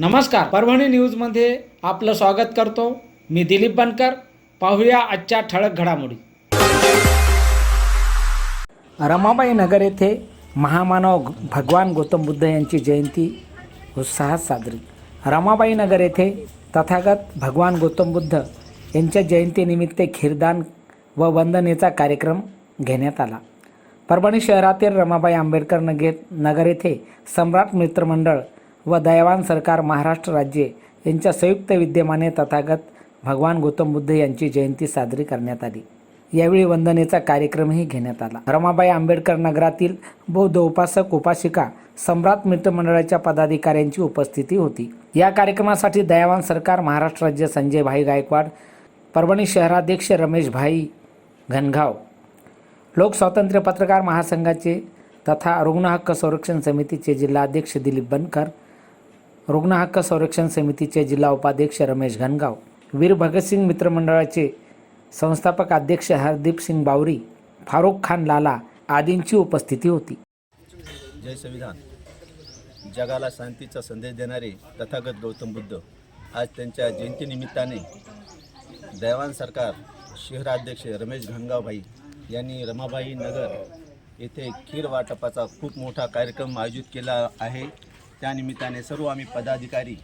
नमस्कार. परभणी न्यूजमध्ये आपलं स्वागत करतो. मी दिलीप बनकर. पाहूया आजच्या ठळक घडामोडी. रमाबाई नगर येथे महामानव भगवान गौतम बुद्ध यांची जयंती उत्साहात साजरी. रमाबाई नगर येथे तथागत भगवान गौतम बुद्ध यांच्या जयंतीनिमित्त खीरदान व वंदनेचा कार्यक्रम घेण्यात आला. परभणी शहरातील रमाबाई आंबेडकर नगर नगर येथे सम्राट मित्रमंडळ व दयावान सरकार महाराष्ट्र राज्य यांच्या संयुक्त विद्यमाने तथागत भगवान गौतम बुद्ध यांची जयंती साजरी करण्यात आली. यावेळी वंदनेचा कार्यक्रमही घेण्यात आला. रमाबाई आंबेडकर नगरातील बौद्ध उपासक उपासिका सम्राट मित्रमंडळाच्या पदाधिकाऱ्यांची उपस्थिती होती. या कार्यक्रमासाठी दयावान सरकार महाराष्ट्र राज्य संजय भाई गायकवाड परभणी शहराध्यक्ष रमेश भाई लोकस्वातंत्र्य पत्रकार महासंघाचे तथा रुग्ण हक्क संरक्षण समितीचे जिल्हाध्यक्ष दिलीप बनकर रुग्ण हक्क संरक्षण समितीचे जिल्हा उपाध्यक्ष रमेश घनगाव वीर भगतसिंग मित्रमंडळाचे संस्थापक अध्यक्ष हरदीप सिंग बावरी फारुख खान लाला आदींची उपस्थिती होती. जय संविधान. जगाला शांतीचा संदेश देणारे तथागत गौतम बुद्ध आज त्यांच्या जयंतीनिमित्ताने दैवान सरकार शहराध्यक्ष रमेश घनगावभाई यांनी रमाबाई नगर येथे खीर वाटपाचा खूप मोठा कार्यक्रम आयोजित केला आहे. त्यानिमित्ताने सर्व आम्ही पदाधिकारी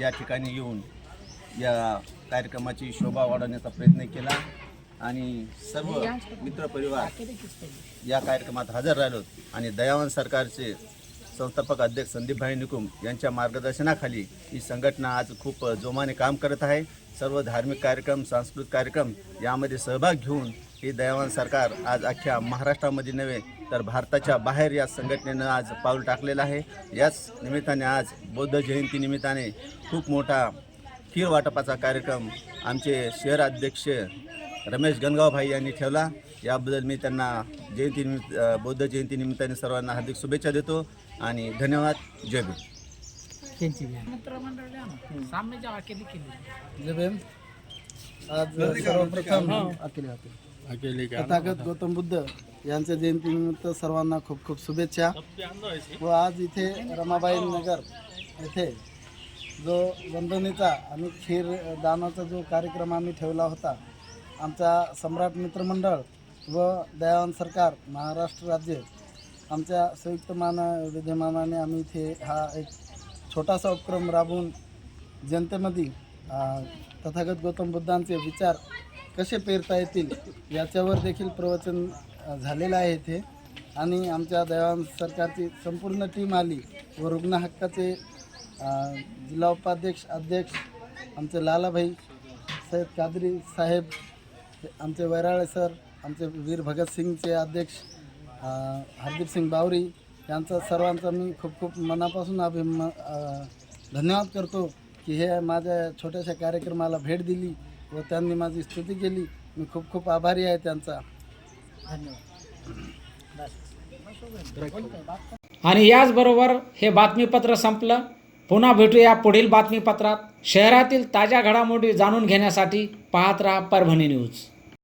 या ठिकाणी येऊन या कार्यक्रमाची शोभा वाढवण्याचा प्रयत्न केला आणि सर्व मित्रपरिवार या कार्यक्रमात हजर राहिलो आणि दयावान सरकारचे संस्थापक अध्यक्ष संदीपभाई निकुम यांच्या मार्गदर्शनाखाली ही संघटना आज खूप जोमाने काम करत आहे. सर्व धार्मिक कार्यक्रम सांस्कृतिक कार्यक्रम यामध्ये सहभाग घेऊन ही दयावान सरकार आज अख्ख्या महाराष्ट्रामध्ये नव्हे तर भारताच्या बाहेर या संघटनेनं आज पाऊल टाकलेलं आहे. याच निमित्ताने आज बौद्ध जयंती निमित्ताने खूप मोठा खीर वाटपाचा कार्यक्रम आमचे शहर अध्यक्ष रमेश गणगावभाई यांनी ठेवला. याबद्दल मी त्यांना जयंती निमित्त अ, बौद्ध जयंती निमित्ताने सर्वांना हार्दिक शुभेच्छा देतो आणि धन्यवाद. जय भीम. जय भीम. आज सर्वप्रथम तथागत गौतम बुद्ध यांच्या जयंतीनिमित्त सर्वांना खूप खूप शुभेच्छा. व आज इथे रमाबाई नगर येथे जो वंदनेचा आणि खीर दानाचा जो कार्यक्रम आम्ही ठेवला होता आमचा सम्राट मित्रमंडळ व दयावान सरकार महाराष्ट्र राज्य आमच्या संयुक्त मान विद्यमानाने आम्ही इथे हा एक छोटासा उपक्रम राबवून जनतेमध्ये तथागत गौतम बुद्धांचे विचार कसे पेरता येतील याच्यावर देखील प्रवचन झालेलं आहे इथे. आणि आमच्या दयावान सरकारची संपूर्ण टीम आली व रुग्ण हक्काचे जिल्हा उपाध्यक्ष अध्यक्ष आमचे लालाभाई सैद कादरी साहेब आमचे वैराळे सर आमचे वीर भगतसिंगचे अध्यक्ष हरदीप सिंग बावरी यांचा सर्वांचा मी खूप खूप मनापासून अभिम धन्यवाद करतो. की हे माझ्या छोट्याशा कार्यक्रमाला भेट दिली व त्यांनी माझी स्तुती केली. मी खूप खूप आभारी आहे त्यांचा. आणि याचबरोबर हे बातमीपत्र संपलं. पुन्हा भेटूया पुढील बातमीपत्रात. शहरातील ताज्या घडामोडी जाणून घेण्यासाठी पाहत राहा परभणी न्यूज.